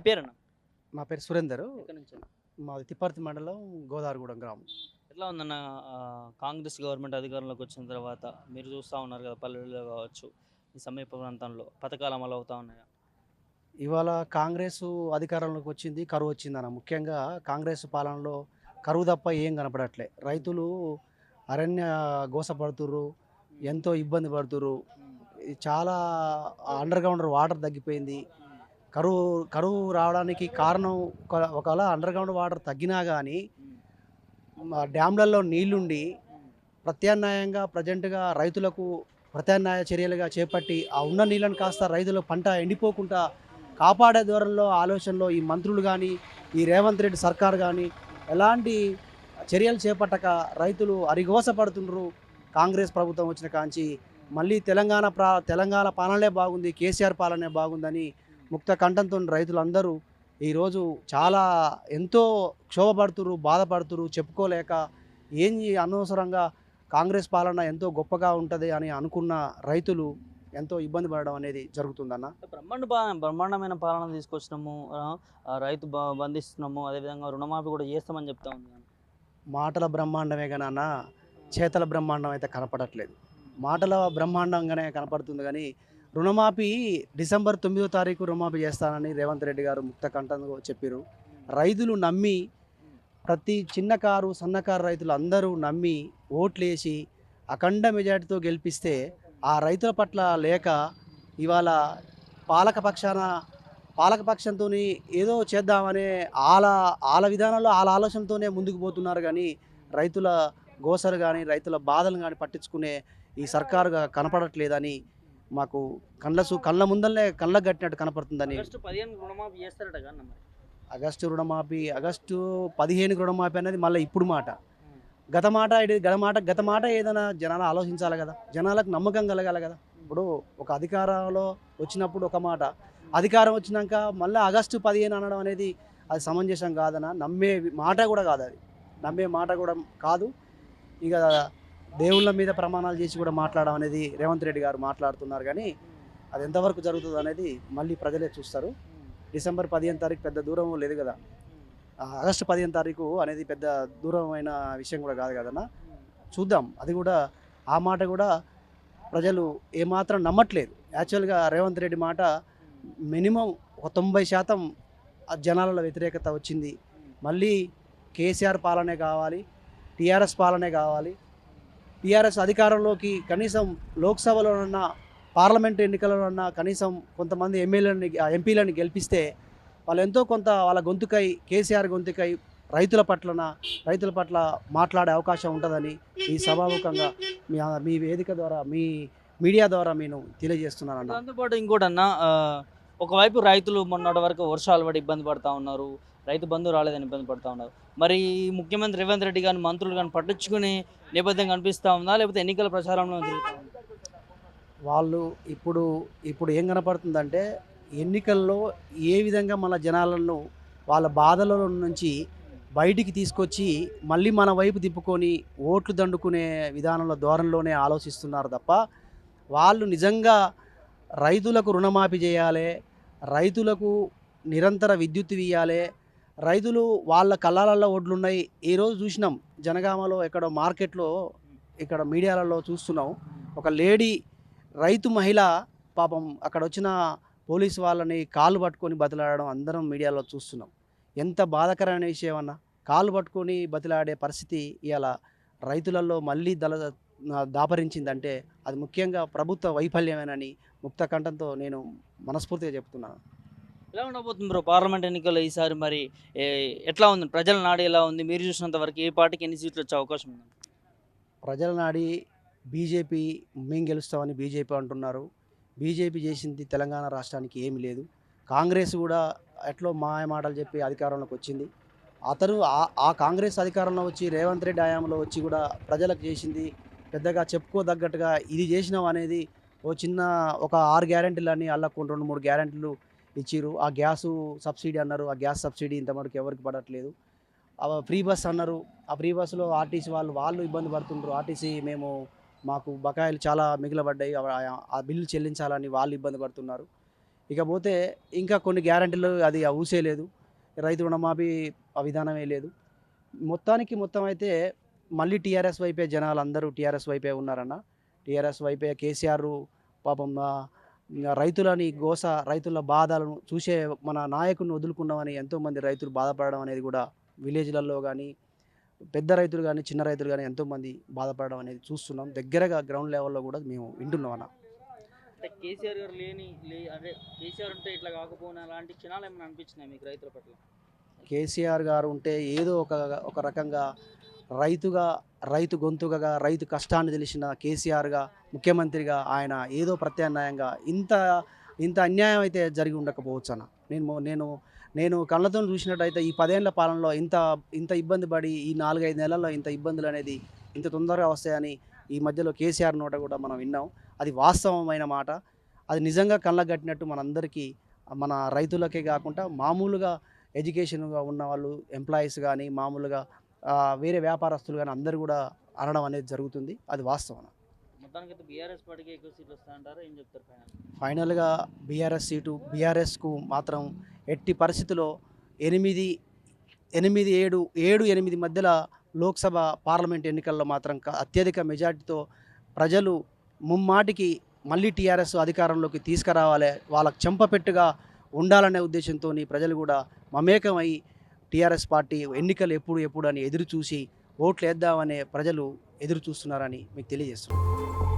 మీ పేరన్నా? నా పేరు సురేందర్. మాది తిప్పర్తి మండలం గోదావరిగూడెం గ్రామం. ఎట్లా ఉందన్న కాంగ్రెస్ గవర్నమెంట్ అధికారంలోకి వచ్చిన తర్వాత మీరు చూస్తూ ఉన్నారు కదా పల్లెల్లో కావచ్చు ఈ సమీప ప్రాంతంలో పథకాలు అమలు అవుతా ఉన్నాయా? ఇవాళ కాంగ్రెస్ అధికారంలోకి వచ్చింది కరువు వచ్చిందన్న. ముఖ్యంగా కాంగ్రెస్ పాలనలో కరువు తప్ప ఏం కనపడట్లే. రైతులు అరణ్య గోసపడుతుర్రు ఎంతో ఇబ్బంది పడుతుర్రు. చాలా అండర్ గ్రౌండ్ వాటర్ తగ్గిపోయింది. కరువు కరువు రావడానికి కారణం ఒక- ఒకవేళ అండర్ గ్రౌండ్ వాటర్ తగ్గినా కానీ డ్యామ్లలో నీళ్ళుండి ప్రత్యామ్నాయంగా ప్రజెంట్గా రైతులకు ప్రత్యామ్నాయ చర్యలుగా చేపట్టి ఆ ఉన్న నీళ్ళని కాస్త రైతులు పంట ఎండిపోకుండా కాపాడే ధోరణిలో ఆలోచనలో ఈ మంత్రులు కానీ ఈ రేవంత్ రెడ్డి సర్కార్ కానీ ఎలాంటి చర్యలు చేపట్టక రైతులు అరిగోస పడుతుండ్రు కాంగ్రెస్ ప్రభుత్వం వచ్చిన కాంచి మళ్ళీ తెలంగాణ ప్రా తెలంగాణ పాలనే బాగుంది కేసీఆర్ పాలనే బాగుందని ముక్త కంఠంతో రైతులందరూ ఈరోజు చాలా ఎంతో క్షోభపడుతురు బాధపడుతురు చెప్పుకోలేక ఏం అనవసరంగా కాంగ్రెస్ పాలన ఎంతో గొప్పగా ఉంటుంది అని అనుకున్న రైతులు ఎంతో ఇబ్బంది పడడం అనేది జరుగుతుందన్న. బ్రహ్మాండ బ్రహ్మాండమైన పాలన తీసుకొచ్చినాము రైతు బ- బంధిస్తున్నాము అదేవిధంగా రుణమాఫీ కూడా చేస్తామని చెప్తా ఉంది మాటల బ్రహ్మాండమే కానీ అన్న చేతల బ్రహ్మాండం అయితే కనపడట్లేదు. మాటల బ్రహ్మాండంగానే కనపడుతుంది కానీ రుణమాఫీ డిసెంబర్ తొమ్మిదో తారీఖు రుణమాఫీ చేస్తానని రేవంత్ రెడ్డి గారు ముక్త కంఠంగా చెప్పారు రైతులు నమ్మి ప్రతి చిన్న కారు సన్నకారు రైతులు అందరూ నమ్మి ఓట్లేసి అఖండ మెజార్టీతో గెలిపిస్తే ఆ రైతుల పట్ల లేక ఇవాళ పాలక పక్షాన పాలక పక్షంతో ఏదో చేద్దామనే ఆల ఆల విధానంలో ఆల ఆలోచనతోనే ముందుకు పోతున్నారు కానీ రైతుల గోసలు కానీ రైతుల బాధలు కానీ పట్టించుకునే ఈ సర్కారుగా కనపడట్లేదని మాకు కళ్ళ సు కళ్ళ ముందరనే కళ్ళకు కట్టినట్టు కనపడుతుందని. ఆగస్టు రుణమాఫీ ఆగస్టు రుణమాఫీ ఆగస్టు పదిహేను రుణమాఫీ అనేది మళ్ళీ ఇప్పుడు మాట. గత మాట గత మాట గత మాట ఏదైనా జనాలు ఆలోచించాలి కదా. జనాలకు నమ్మకం కలగాలి కదా. ఇప్పుడు ఒక అధికారంలో వచ్చినప్పుడు ఒక మాట. అధికారం వచ్చినాక మళ్ళీ ఆగస్టు పదిహేను అనడం అనేది అది సమంజసం కాదన నమ్మే మాట కూడా కాదు అది. నమ్మే మాట కూడా కాదు. ఇక దేవుళ్ళ మీద ప్రమాణాలు చేసి కూడా మాట్లాడడం అనేది రేవంత్ రెడ్డి గారు మాట్లాడుతున్నారు కానీ అది ఎంతవరకు జరుగుతుంది అనేది మళ్ళీ ప్రజలే చూస్తారు. డిసెంబర్ పదిహేను తారీఖు పెద్ద దూరం లేదు కదా. ఆగస్టు పదిహేను తారీఖు అనేది పెద్ద దూరమైన విషయం కూడా కాదు కదన్నా. చూద్దాం అది కూడా ఆ మాట కూడా ప్రజలు ఏమాత్రం నమ్మట్లేదు. యాక్చువల్గా రేవంత్ రెడ్డి మాట మినిమం ఒక తొంభై శాతం జనాలలో వ్యతిరేకత వచ్చింది. మళ్ళీ కేసీఆర్ పాలనే కావాలి టీఆర్ఎస్ పాలనే కావాలి టీఆర్ఎస్ అధికారంలోకి కనీసం లోక్సభలోనన్నా పార్లమెంట్ ఎన్నికలలోనన్నా కనీసం కొంతమంది ఎమ్మెల్యేలని ఎంపీలను గెలిపిస్తే వాళ్ళు ఎంతో కొంత వాళ్ళ గొంతుకై కేసీఆర్ గొంతుకై రైతుల పట్లన రైతుల పట్ల మాట్లాడే అవకాశం ఉంటుందని ఈ సభాముఖంగా మీ మీ వేదిక ద్వారా మీ మీడియా ద్వారా నేను తెలియజేస్తున్నాను అన్న దాంతోపాటు ఇంకోటన్నా ఒకవైపు రైతులు మొన్నటి వరకు వర్షాలు పడి ఇబ్బంది పడుతూ ఉన్నారు. రైతు బంధు రాలేదని ఇబ్బంది పడుతూ ఉన్నారు. మరి ముఖ్యమంత్రి రేవంత్ రెడ్డి కానీ మంత్రులు కానీ పట్టించుకునే నేపథ్యం కనిపిస్తూ ఉందా? లేకపోతే ఎన్నికల ప్రచారంలో వాళ్ళు ఇప్పుడు ఇప్పుడు ఏం కనపడుతుందంటే ఎన్నికల్లో ఏ విధంగా మన జనాలను వాళ్ళ బాధల నుంచి బయటికి తీసుకొచ్చి మళ్ళీ మన వైపు తిప్పుకొని ఓట్లు దండుకునే విధానంలో ధోరణిలోనే ఆలోచిస్తున్నారు తప్ప వాళ్ళు నిజంగా రైతులకు రుణమాఫీ చేయాలి రైతులకు నిరంతర విద్యుత్ ఇవ్వాలి రైతులు వాళ్ళ కళ్ళాలలో ఒడ్లున్నాయి. ఈరోజు చూసినాం జనగామలో ఎక్కడ మార్కెట్లో ఇక్కడ మీడియాలలో చూస్తున్నాం. ఒక లేడీ రైతు మహిళ పాపం అక్కడ వచ్చిన పోలీసు వాళ్ళని కాలు పట్టుకొని బతిలాడడం అందరం మీడియాలో చూస్తున్నాం. ఎంత బాధాకరమైన విషయం అన్న కాలు పట్టుకొని బతిలాడే పరిస్థితి ఇవాళ రైతులలో మళ్ళీ దళ దాపరించిందంటే అది ముఖ్యంగా ప్రభుత్వ వైఫల్యమేనని ముక్త కంఠంతో నేను మనస్ఫూర్తిగా చెప్తున్నాను. ఎలా ఉండబోతుంది బ్రో? పార్లమెంట్ ఎన్నికల్లో ఈసారి మరి ఎట్లా ఉంది? ప్రజల నాడి ఎలా ఉంది? మీరు చూసినంత వరకు ఏ పార్టీకి ఎన్ని సీట్లు వచ్చే అవకాశం ఉంది? ప్రజల నాడి బీజేపీ మేము గెలుస్తామని బీజేపీ అంటున్నారు. బీజేపీ చేసింది తెలంగాణ రాష్ట్రానికి ఏమీ లేదు. కాంగ్రెస్ కూడా ఎట్లో మాయ మాటలు చెప్పి అధికారంలోకి వచ్చింది. అతను ఆ- ఆ కాంగ్రెస్ అధికారంలో వచ్చి రేవంత్ రెడ్డి హయాంలో వచ్చి కూడా ప్రజలకు చేసింది పెద్దగా చెప్పుకోదగ్గట్టుగా ఇది చేసినాం అనేది ఓ చిన్న ఒక ఆరు గ్యారెంటీలు అని అలా కొన్ని రెండు మూడు గ్యారెంటీలు ఇచ్చిర్రు. ఆ గ్యాసు సబ్సిడీ అన్నారు. ఆ గ్యాస్ సబ్సిడీ ఇంతవరకు ఎవరికి పడట్లేదు. ఆ ఫ్రీ బస్ అన్నారు. ఆ ఫ్రీ బస్సులో ఆర్టీసీ వాళ్ళు వాళ్ళు ఇబ్బంది పడుతుండ్రు. ఆర్టీసీ మేము మాకు బకాయిలు చాలా మిగిలబడ్డాయి. ఆ బిల్లు చెల్లించాలని వాళ్ళు ఇబ్బంది పడుతున్నారు. ఇకపోతే ఇంకా కొన్ని గ్యారంటీలు అది ఊసే లేదు. రైతు రుణమాఫీ ఆ విధానమే లేదు. మొత్తానికి మొత్తం అయితే మళ్ళీ టీఆర్ఎస్ వైపే జనాలు అందరూ టీఆర్ఎస్ వైపే ఉన్నారన్న. టీఆర్ఎస్ వైపే కేసీఆర్ పాపం రైతులని గోస రైతుల బాధలను చూసే మన నాయకుడిని వదులుకున్నామని ఎంతోమంది రైతులు బాధపడడం అనేది కూడా విలేజ్లలో కానీ పెద్ద రైతులు కానీ చిన్న రైతులు కానీ ఎంతోమంది బాధపడడం అనేది చూస్తున్నాం. దగ్గరగా గ్రౌండ్ లెవెల్లో కూడా మేము వింటున్నాం అన్న. అంటే కేసీఆర్ గారు లేని లే అదే కేసీఆర్ ఉంటే ఇట్లా కాకపోయినా అలాంటి క్షణాలు ఏమైనా అనిపించినాయి మీకు రైతుల పట్ల? కేసీఆర్ గారు ఉంటే ఏదో ఒక ఒక రకంగా రైతుగా రైతు గొంతుకగా రైతు కష్టాన్ని తెలిసిన కేసీఆర్గా ముఖ్యమంత్రిగా ఆయన ఏదో ప్రత్యామ్నాయంగా ఇంత ఇంత అన్యాయం అయితే జరిగి ఉండకపోవచ్చు అన్న నేను నేను నేను కళ్ళతో చూసినట్టయితే ఈ పదేళ్ళ పాలనలో ఇంత ఇంత ఇబ్బంది పడి ఈ నాలుగైదు నెలల్లో ఇంత ఇబ్బందులు అనేది ఇంత తొందరగా వస్తాయని ఈ మధ్యలో కేసీఆర్ నోట కూడా మనం విన్నాం. అది వాస్తవమైన మాట. అది నిజంగా కళ్ళ కట్టినట్టు మనందరికీ మన రైతులకే కాకుండా మామూలుగా ఎడ్యుకేషన్గా ఉన్న వాళ్ళు ఎంప్లాయీస్ కానీ మామూలుగా వేరే వ్యాపారస్తులు కానీ అందరూ కూడా అనడం అనేది జరుగుతుంది. అది వాస్తవం ఫైనల్గా బీఆర్ఎస్ సీటు బీఆర్ఎస్కు మాత్రం ఎట్టి పరిస్థితిలో ఎనిమిది ఎనిమిది ఏడు ఏడు ఎనిమిది మధ్యలో లోక్సభ పార్లమెంట్ ఎన్నికల్లో మాత్రం అత్యధిక మెజార్టీతో ప్రజలు ముమ్మాటికి మళ్ళీ టీఆర్ఎస్ అధికారంలోకి తీసుకురావాలి. వాళ్ళకు చెంపపెట్టుగా ఉండాలనే ఉద్దేశంతో ప్రజలు కూడా మమేకమై టీఆర్ఎస్ పార్టీ ఎన్నికలు ఎప్పుడు ఎప్పుడు అని ఎదురు చూసి ఓట్లు వేద్దామనే ప్రజలు ఎదురు చూస్తున్నారని మీకు తెలియజేస్తున్నాను